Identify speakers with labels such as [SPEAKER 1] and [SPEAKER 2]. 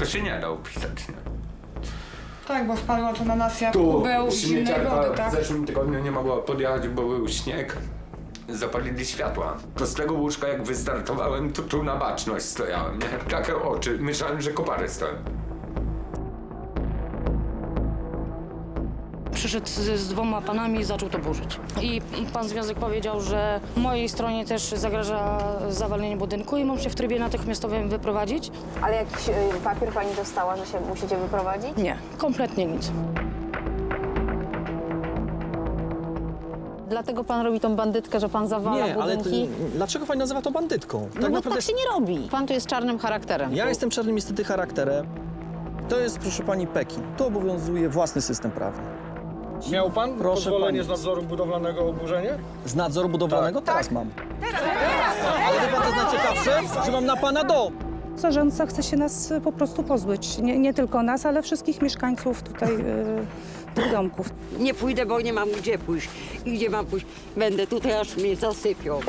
[SPEAKER 1] To się nie da opisać, nie?
[SPEAKER 2] Tak, bo wpadło to na nas jak
[SPEAKER 1] Tu
[SPEAKER 2] kubeł zimnej
[SPEAKER 1] śmieciarka
[SPEAKER 2] wody,
[SPEAKER 1] w
[SPEAKER 2] tak?
[SPEAKER 1] zeszłym tygodniu nie mogła podjechać, bo był śnieg. Zapalili światła. To z tego łóżka jak wystartowałem, to tu na baczność stojałem, nie? Takie oczy. Myślałem, że kopary stoją.
[SPEAKER 3] Przyszedł z, z dwoma panami i zaczął to burzyć. I pan związek powiedział, że mojej stronie też zagraża zawalenie budynku i mam się w trybie natychmiastowym wyprowadzić.
[SPEAKER 4] Ale jakiś y, papier pani dostała, że się musicie wyprowadzić?
[SPEAKER 3] Nie, kompletnie nic.
[SPEAKER 5] Dlatego pan robi tą bandytkę, że pan zawala
[SPEAKER 6] Nie, ale
[SPEAKER 5] budynki?
[SPEAKER 6] dlaczego pani nazywa to bandytką?
[SPEAKER 5] No bo tak się nie robi. Pan tu jest czarnym charakterem.
[SPEAKER 6] Ja jestem czarnym niestety charakterem. To jest, proszę pani, Pekin. Tu obowiązuje własny system prawny.
[SPEAKER 7] Miał pan
[SPEAKER 6] Proszę
[SPEAKER 7] pozwolenie
[SPEAKER 6] pani.
[SPEAKER 7] z nadzoru budowlanego oburzenie?
[SPEAKER 6] Z nadzoru budowlanego teraz mam. Ale wie pan, co jest najciekawsze? Że mam na pana dom.
[SPEAKER 8] Zarządca chce się nas po prostu pozbyć. Nie, nie tylko nas, ale wszystkich mieszkańców tutaj y, tych domków.
[SPEAKER 9] Nie pójdę, bo nie mam gdzie pójść. I gdzie mam pójść? Będę tutaj, aż mnie zasypią.